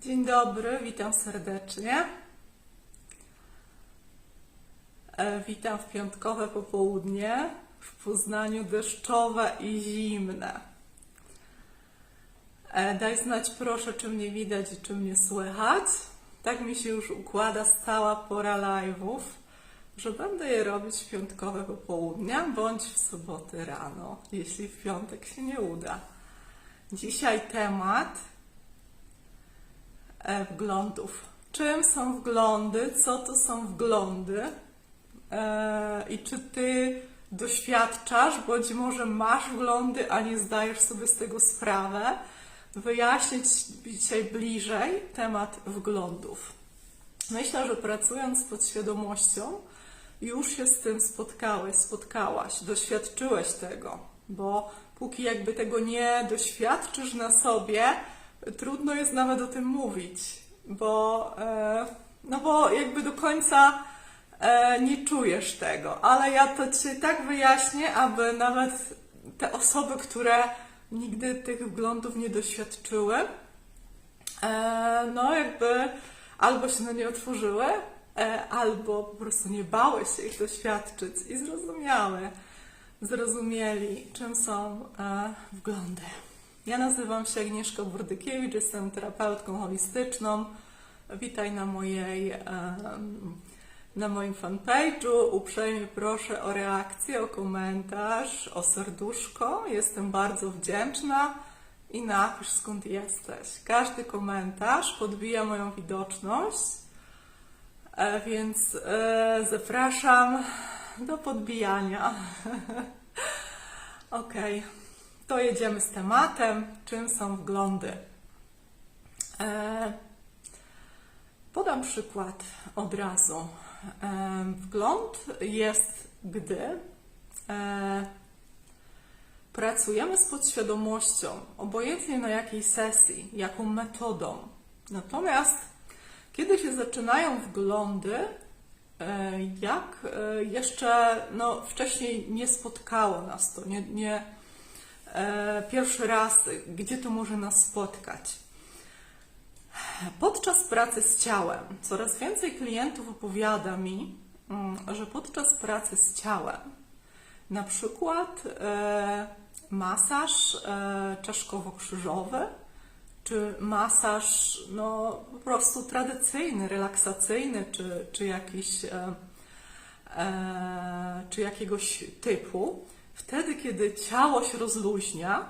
Dzień dobry, witam serdecznie. E, Witam w piątkowe popołudnie w Poznaniu deszczowe i zimne. E, Daj znać proszę, czy mnie widać i czy mnie słychać. Tak mi się już układa stała pora live'ów, że będę je robić w piątkowe popołudnia bądź w soboty rano, jeśli w piątek się nie uda. Dzisiaj temat wglądów. Czym są wglądy? Co to są wglądy? E, I czy ty doświadczasz, bądź może masz wglądy, a nie zdajesz sobie z tego sprawę? Wyjaśnić dzisiaj bliżej temat wglądów. Myślę, że pracując z podświadomością, już się z tym spotkałeś, spotkałaś, doświadczyłeś tego, bo póki jakby tego nie doświadczysz na sobie, trudno jest nawet o tym mówić, bo, e, no bo jakby do końca e, nie czujesz tego, ale ja to Ci tak wyjaśnię, aby nawet te osoby, które nigdy tych wglądów nie doświadczyły, e, no jakby albo się na nie otworzyły, albo po prostu nie bały się ich doświadczyć i zrozumiały, zrozumieli, czym są wglądy. Ja nazywam się Agnieszka Burdykiewicz, jestem terapeutką holistyczną. Witaj na mojej na moim fanpage'u. Uprzejmie proszę o reakcję, o komentarz, o serduszko. Jestem bardzo wdzięczna i napisz skąd jesteś. Każdy komentarz podbija moją widoczność, e, więc e, zapraszam do podbijania. Ok, to jedziemy z tematem, czym są wglądy. E, Podam przykład od razu. E, Wgląd jest, gdy e, pracujemy z podświadomością, obojętnie na jakiej sesji, jaką metodą. Natomiast kiedy się zaczynają wglądy, jak jeszcze no, wcześniej nie spotkało nas to, nie, nie pierwszy raz, gdzie to może nas spotkać. Podczas pracy z ciałem coraz więcej klientów opowiada mi, mm, że podczas pracy z ciałem, na przykład e, masaż e, czaszkowo-krzyżowy, czy masaż no, po prostu tradycyjny, relaksacyjny, czy, czy jakiś e, e, czy jakiegoś typu, wtedy, kiedy ciało się rozluźnia,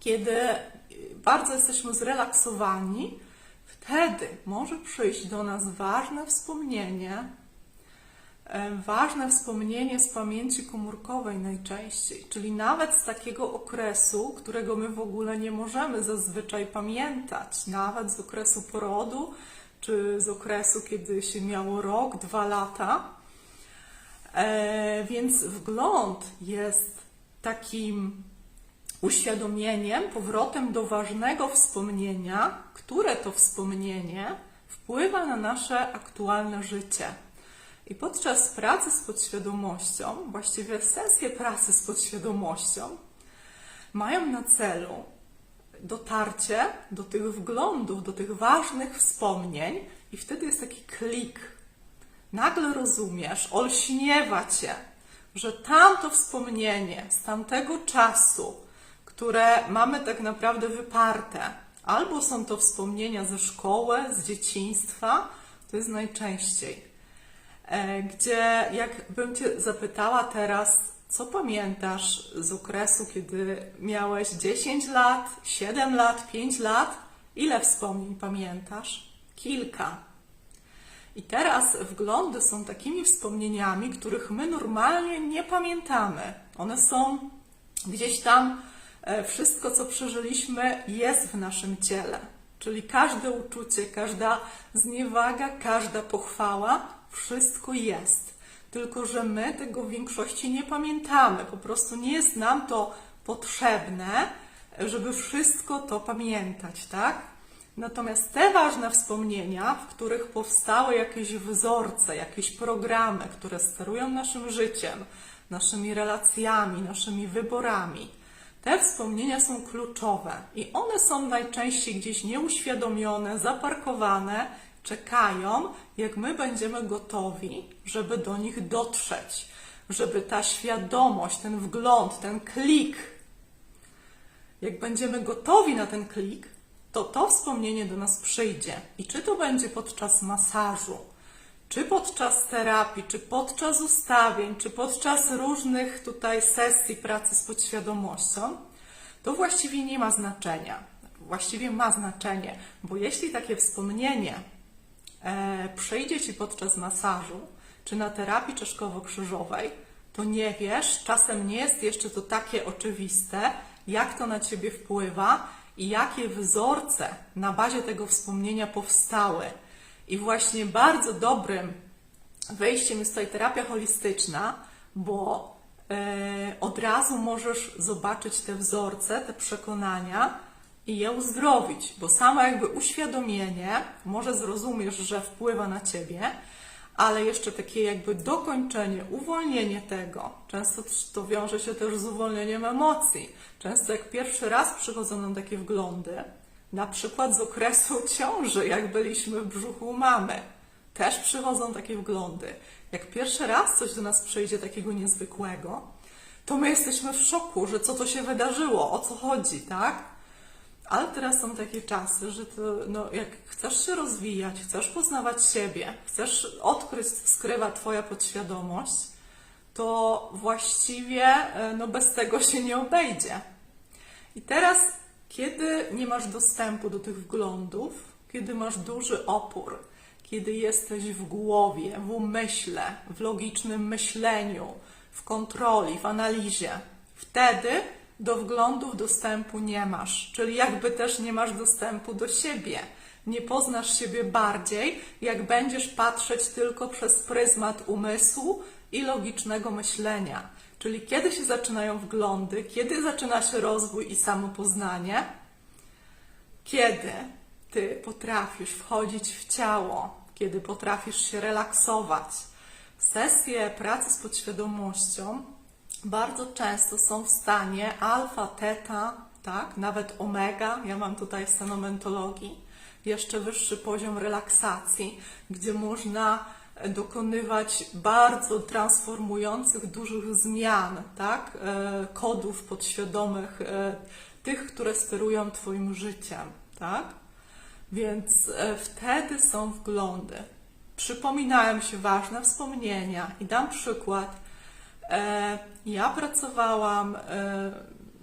kiedy bardzo jesteśmy zrelaksowani, wtedy może przyjść do nas ważne wspomnienie, ważne wspomnienie z pamięci komórkowej najczęściej, czyli nawet z takiego okresu, którego my w ogóle nie możemy zazwyczaj pamiętać, nawet z okresu porodu, czy z okresu, kiedy się miało rok, dwa lata. E, więc wgląd jest takim uświadomieniem, powrotem do ważnego wspomnienia, które to wspomnienie wpływa na nasze aktualne życie. I podczas pracy z podświadomością, właściwie sesje pracy z podświadomością, mają na celu dotarcie do tych wglądów, do tych ważnych wspomnień, i wtedy jest taki klik. Nagle rozumiesz, olśniewa cię, że tamto wspomnienie z tamtego czasu, które mamy tak naprawdę wyparte. Albo są to wspomnienia ze szkoły, z dzieciństwa, to jest najczęściej. E, Gdzie, jakbym Cię zapytała teraz, co pamiętasz z okresu, kiedy miałeś 10 lat, 7 lat, 5 lat, ile wspomnień pamiętasz? Kilka. I teraz wglądy są takimi wspomnieniami, których my normalnie nie pamiętamy. One są gdzieś tam E, wszystko, co przeżyliśmy, jest w naszym ciele. Czyli każde uczucie, każda zniewaga, każda pochwała, wszystko jest. Tylko, że my tego w większości nie pamiętamy. Po prostu nie jest nam to potrzebne, żeby wszystko to pamiętać, tak? Natomiast te ważne wspomnienia, w których powstały jakieś wzorce, jakieś programy, które sterują naszym życiem, naszymi relacjami, naszymi wyborami, Te wspomnienia są kluczowe i one są najczęściej gdzieś nieuświadomione, zaparkowane, czekają, jak my będziemy gotowi, żeby do nich dotrzeć, żeby ta świadomość, ten wgląd, ten klik, jak będziemy gotowi na ten klik, to to wspomnienie do nas przyjdzie. I czy to będzie podczas masażu, czy podczas terapii, czy podczas ustawień, czy podczas różnych tutaj sesji pracy z podświadomością, to właściwie nie ma znaczenia. Właściwie ma znaczenie, bo jeśli takie wspomnienie e, przyjdzie Ci podczas masażu, czy na terapii czeszkowo-krzyżowej, to nie wiesz, czasem nie jest jeszcze to takie oczywiste, jak to na Ciebie wpływa i jakie wzorce na bazie tego wspomnienia powstały. I właśnie bardzo dobrym wejściem jest tutaj terapia holistyczna, bo e, od razu możesz zobaczyć te wzorce, te przekonania i je uzdrowić, bo samo jakby uświadomienie może zrozumiesz, że wpływa na ciebie, ale jeszcze takie jakby dokończenie, uwolnienie tego, często to wiąże się też z uwolnieniem emocji. Często jak pierwszy raz przychodzą nam takie wglądy, na przykład z okresu ciąży, jak byliśmy w brzuchu mamy, też przychodzą takie wglądy. Jak pierwszy raz coś do nas przyjdzie takiego niezwykłego, to my jesteśmy w szoku, że co to się wydarzyło, o co chodzi, tak? Ale teraz są takie czasy, że no, jak chcesz się rozwijać, chcesz poznawać siebie, chcesz odkryć, skrywa Twoja podświadomość, to właściwie e, no, bez tego się nie obejdzie. I teraz, kiedy nie masz dostępu do tych wglądów, kiedy masz duży opór, kiedy jesteś w głowie, w umyśle, w logicznym myśleniu, w kontroli, w analizie, wtedy do wglądów dostępu nie masz, czyli jakby też nie masz dostępu do siebie. Nie poznasz siebie bardziej, jak będziesz patrzeć tylko przez pryzmat umysłu i logicznego myślenia. Czyli kiedy się zaczynają wglądy, kiedy zaczyna się rozwój i samopoznanie, kiedy ty potrafisz wchodzić w ciało, kiedy potrafisz się relaksować. Sesje pracy z podświadomością bardzo często są w stanie alfa, teta, tak, nawet omega. Ja mam tutaj w jeszcze wyższy poziom relaksacji, gdzie można dokonywać bardzo transformujących, dużych zmian, tak, e, kodów podświadomych, e, tych, które sterują Twoim życiem, tak. Więc e, wtedy są wglądy. Przypominają się ważne wspomnienia i dam przykład. E, Ja pracowałam e,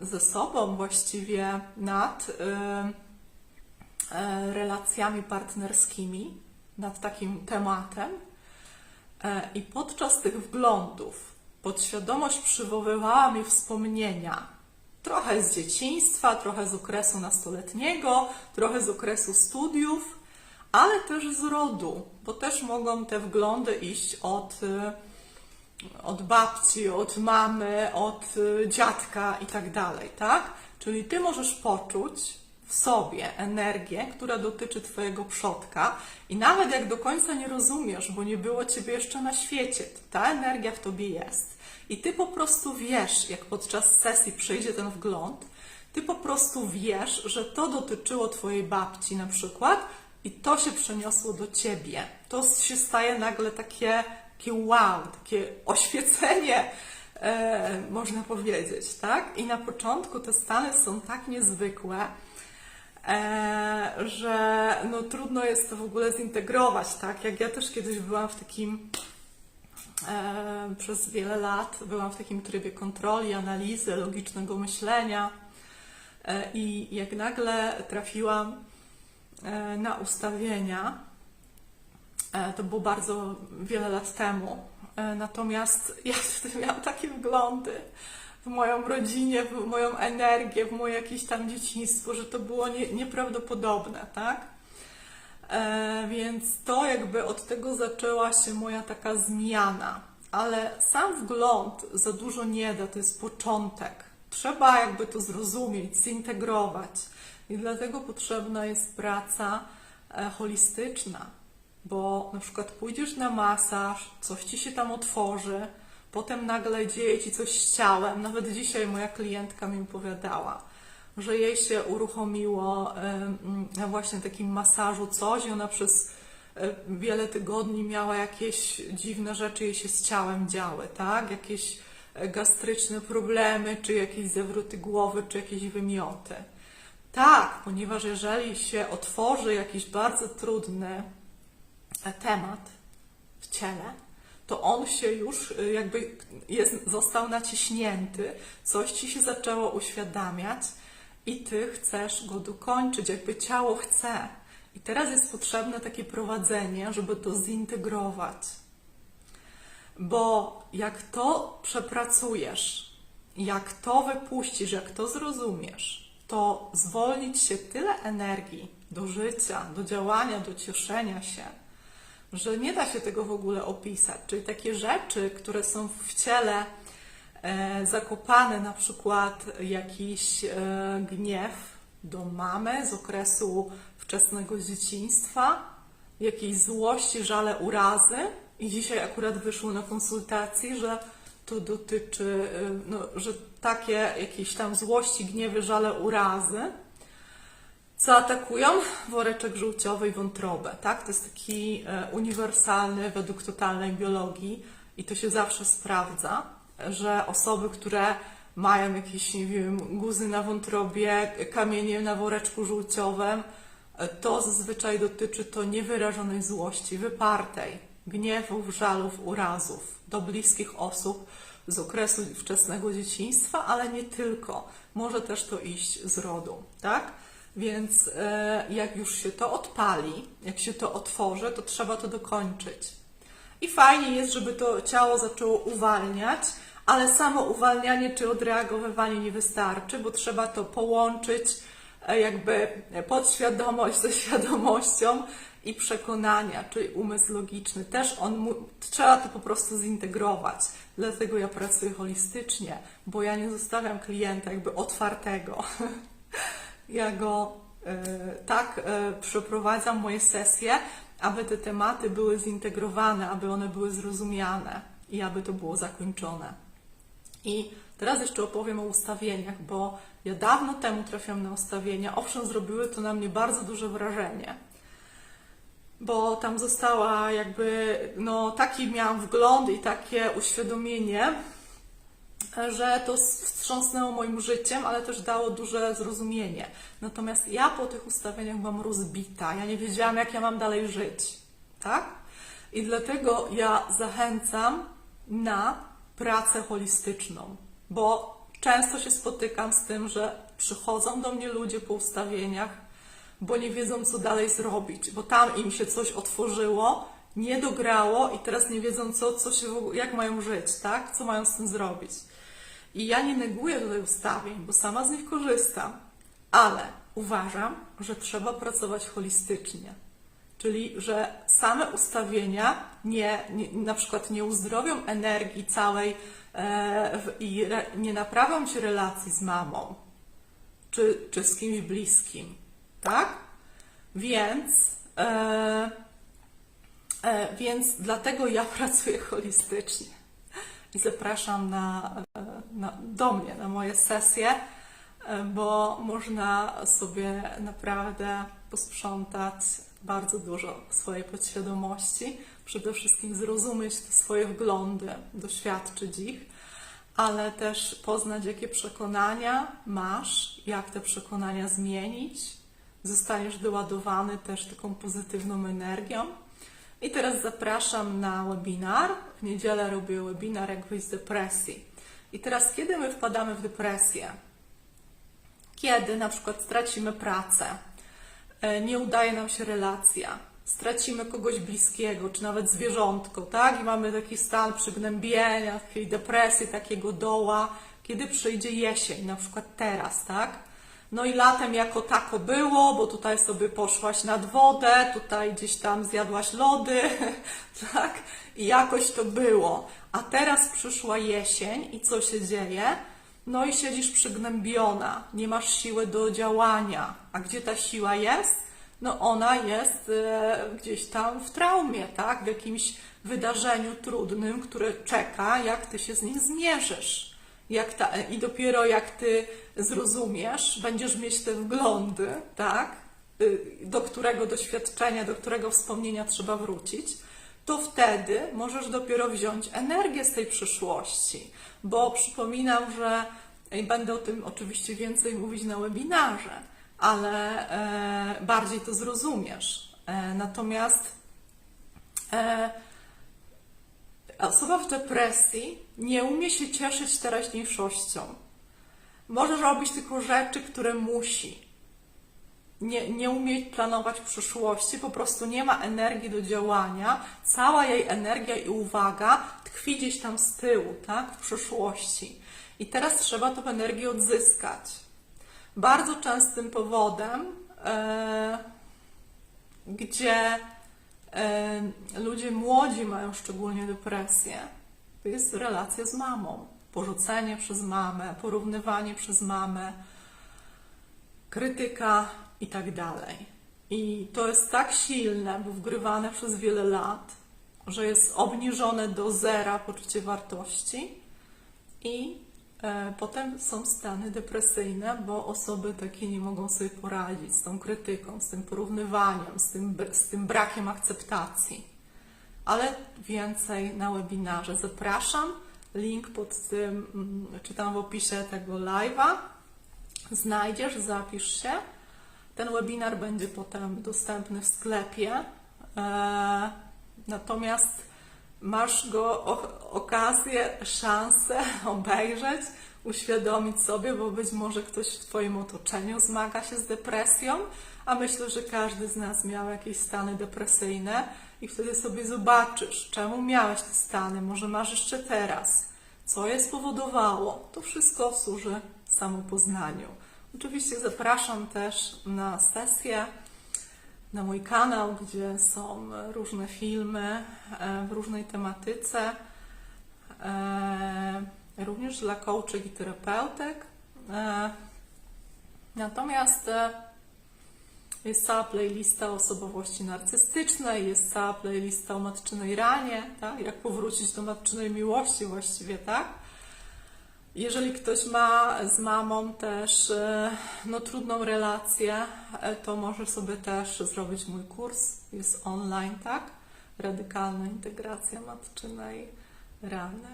ze sobą właściwie nad e, relacjami partnerskimi, nad takim tematem. I podczas tych wglądów podświadomość przywoływała mi wspomnienia. Trochę z dzieciństwa, trochę z okresu nastoletniego, trochę z okresu studiów, ale też z rodu, bo też mogą te wglądy iść od, od babci, od mamy, od e, dziadka i tak dalej, tak? Czyli ty możesz poczuć w sobie energię, która dotyczy Twojego przodka i nawet jak do końca nie rozumiesz, bo nie było Ciebie jeszcze na świecie, ta energia w Tobie jest. I Ty po prostu wiesz, jak podczas sesji przyjdzie ten wgląd, Ty po prostu wiesz, że to dotyczyło Twojej babci na przykład i to się przeniosło do Ciebie. To się staje nagle takie, takie wow, takie oświecenie, e, można powiedzieć, tak? I na początku te stany są tak niezwykłe, e, że no, trudno jest to w ogóle zintegrować, tak? Jak ja też kiedyś byłam w takim, e, przez wiele lat byłam w takim trybie kontroli, analizy, logicznego myślenia e, i jak nagle trafiłam e, na ustawienia, to było bardzo wiele lat temu, e, natomiast ja wtedy miałam takie wglądy, w moją rodzinę, w moją energię, w moje jakieś tam dzieciństwo, że to było nie, nieprawdopodobne, tak? E, więc to jakby od tego zaczęła się moja taka zmiana. Ale sam wgląd za dużo nie da, to jest początek. Trzeba jakby to zrozumieć, zintegrować. I dlatego potrzebna jest praca e, holistyczna, bo na przykład pójdziesz na masaż, coś ci się tam otworzy, Potem nagle dzieje ci coś z ciałem. Nawet dzisiaj moja klientka mi opowiadała, że jej się uruchomiło na właśnie takim masażu coś i ona przez e, wiele tygodni miała jakieś dziwne rzeczy jej się z ciałem działy, tak? Jakieś e, gastryczne problemy, czy jakieś zawroty głowy, czy jakieś wymioty. Tak, ponieważ jeżeli się otworzy jakiś bardzo trudny temat w ciele, to on się już y, jakby jest, został naciśnięty, coś ci się zaczęło uświadamiać i ty chcesz go dokończyć, jakby ciało chce. I teraz jest potrzebne takie prowadzenie, żeby to zintegrować. Bo jak to przepracujesz, jak to wypuścisz, jak to zrozumiesz, to zwolnić się tyle energii do życia, do działania, do cieszenia się, że nie da się tego w ogóle opisać. Czyli takie rzeczy, które są w ciele e, zakopane, na przykład jakiś e, gniew do mamy z okresu wczesnego dzieciństwa, jakiejś złości, żale, urazy. I dzisiaj akurat wyszło na konsultacji, że to dotyczy, e, no, że takie jakieś tam złości, gniewy, żale, urazy zaatakują woreczek żółciowy i wątrobę. Tak? To jest taki e, uniwersalny według totalnej biologii i to się zawsze sprawdza, że osoby, które mają jakieś, nie wiem, guzy na wątrobie, kamienie na woreczku żółciowym, e, to zazwyczaj dotyczy to niewyrażonej złości, wypartej, gniewów, żalów, urazów do bliskich osób z okresu wczesnego dzieciństwa, ale nie tylko. Może też to iść z rodu, tak? Więc e, jak już się to odpali, jak się to otworzy, to trzeba to dokończyć. I fajnie jest, żeby to ciało zaczęło uwalniać, ale samo uwalnianie czy odreagowywanie nie wystarczy, bo trzeba to połączyć e, jakby podświadomość ze świadomością i przekonania, czyli umysł logiczny. Też on trzeba to po prostu zintegrować. Dlatego ja pracuję holistycznie, bo ja nie zostawiam klienta jakby otwartego. ja go e, tak e, przeprowadzam moje sesje, aby te tematy były zintegrowane, aby one były zrozumiane i aby to było zakończone. I teraz jeszcze opowiem o ustawieniach, bo ja dawno temu trafiłam na ustawienia. Owszem, zrobiły to na mnie bardzo duże wrażenie, bo tam została jakby, no taki miałam wgląd i takie uświadomienie, że to wstrząsnęło moim życiem, ale też dało duże zrozumienie. Natomiast ja po tych ustawieniach byłam rozbita. Ja nie wiedziałam, jak ja mam dalej żyć. Tak? I dlatego ja zachęcam na pracę holistyczną, bo często się spotykam z tym, że przychodzą do mnie ludzie po ustawieniach, bo nie wiedzą, co dalej zrobić, bo tam im się coś otworzyło, nie dograło i teraz nie wiedzą, co, co się jak mają żyć, tak? Co mają z tym zrobić. I ja nie neguję tutaj ustawień, bo sama z nich korzystam, ale uważam, że trzeba pracować holistycznie. Czyli, że same ustawienia nie, nie, na przykład nie uzdrowią energii całej e, w, i re, nie naprawią się relacji z mamą czy, czy z kimś bliskim. Tak? Więc, e, e, więc dlatego ja pracuję holistycznie i zapraszam na, na, do mnie, na moje sesje, bo można sobie naprawdę posprzątać bardzo dużo swojej podświadomości, przede wszystkim zrozumieć te swoje wglądy, doświadczyć ich, ale też poznać, jakie przekonania masz, jak te przekonania zmienić. Zostaniesz doładowany też taką pozytywną energią. I teraz zapraszam na webinar. W niedzielę robię webinar, jak wyjść z depresji. I teraz, kiedy my wpadamy w depresję? Kiedy na przykład stracimy pracę, e, nie udaje nam się relacja, stracimy kogoś bliskiego, czy nawet zwierzątko, tak? I mamy taki stan przygnębienia, takiej depresji, takiego doła, kiedy przyjdzie jesień, na przykład teraz, tak? No i latem jako tako było, bo tutaj sobie poszłaś nad wodę, tutaj gdzieś tam zjadłaś lody, tak? I jakoś to było. A teraz przyszła jesień i co się dzieje? No i siedzisz przygnębiona, nie masz siły do działania. A gdzie ta siła jest? no ona jest e, gdzieś tam w traumie, tak? W jakimś wydarzeniu trudnym, które czeka, jak ty się z nim zmierzysz. Jak ta, I dopiero jak ty zrozumiesz, będziesz mieć te wglądy, tak? Y, Do którego doświadczenia, do którego wspomnienia trzeba wrócić, to wtedy możesz dopiero wziąć energię z tej przyszłości. Bo przypominam, że i będę o tym oczywiście więcej mówić na webinarze, ale e, bardziej to zrozumiesz. E, natomiast e, osoba w depresji nie umie się cieszyć teraźniejszością. Może robić tylko rzeczy, które musi. Nie, nie umie planować przyszłości, po prostu nie ma energii do działania. Cała jej energia i uwaga tkwi gdzieś tam z tyłu, tak, w przyszłości. I teraz trzeba tą energię odzyskać. Bardzo częstym powodem, e, gdzie ludzie młodzi mają szczególnie depresję, to jest relacja z mamą. Porzucenie przez mamę, porównywanie przez mamę, krytyka i tak dalej. I to jest tak silne, bo wgrywane przez wiele lat, że jest obniżone do zera poczucie wartości i potem są stany depresyjne, bo osoby takie nie mogą sobie poradzić z tą krytyką, z tym porównywaniem, z tym, z tym brakiem akceptacji. Ale więcej na webinarze zapraszam. Link pod tym, mm, czy tam w opisie tego live'a znajdziesz, zapisz się. Ten webinar będzie potem dostępny w sklepie. E, natomiast masz go okazję, szansę obejrzeć, uświadomić sobie, bo być może ktoś w Twoim otoczeniu zmaga się z depresją, a myślę, że każdy z nas miał jakieś stany depresyjne i wtedy sobie zobaczysz, czemu miałeś te stany, może masz jeszcze teraz, co je spowodowało. To wszystko służy samopoznaniu. Oczywiście zapraszam też na sesję na mój kanał, gdzie są różne filmy e, w różnej tematyce, e, również dla coachek i terapeutek. E, Natomiast jest cała playlista o osobowości narcystycznej, jest cała playlista o matczynej ranie, tak? jak powrócić do matczynej miłości właściwie, tak? Jeżeli ktoś ma z mamą też e, no, trudną relację, e, to może sobie też zrobić mój kurs. Jest online, tak? Radykalna integracja matczynej rany.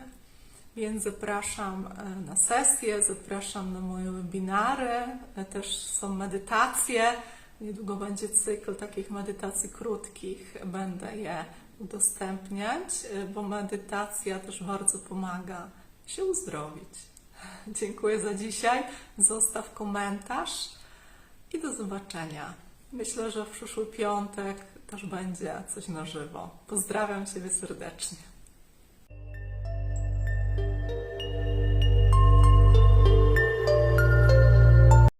Więc zapraszam e, na sesję, zapraszam na moje webinary. Też są medytacje. Niedługo będzie cykl takich medytacji krótkich. Będę je udostępniać, bo medytacja też bardzo pomaga się uzdrowić. Dziękuję za dzisiaj. Zostaw komentarz i do zobaczenia. Myślę, że w przyszły piątek też będzie coś na żywo. Pozdrawiam Ciebie serdecznie.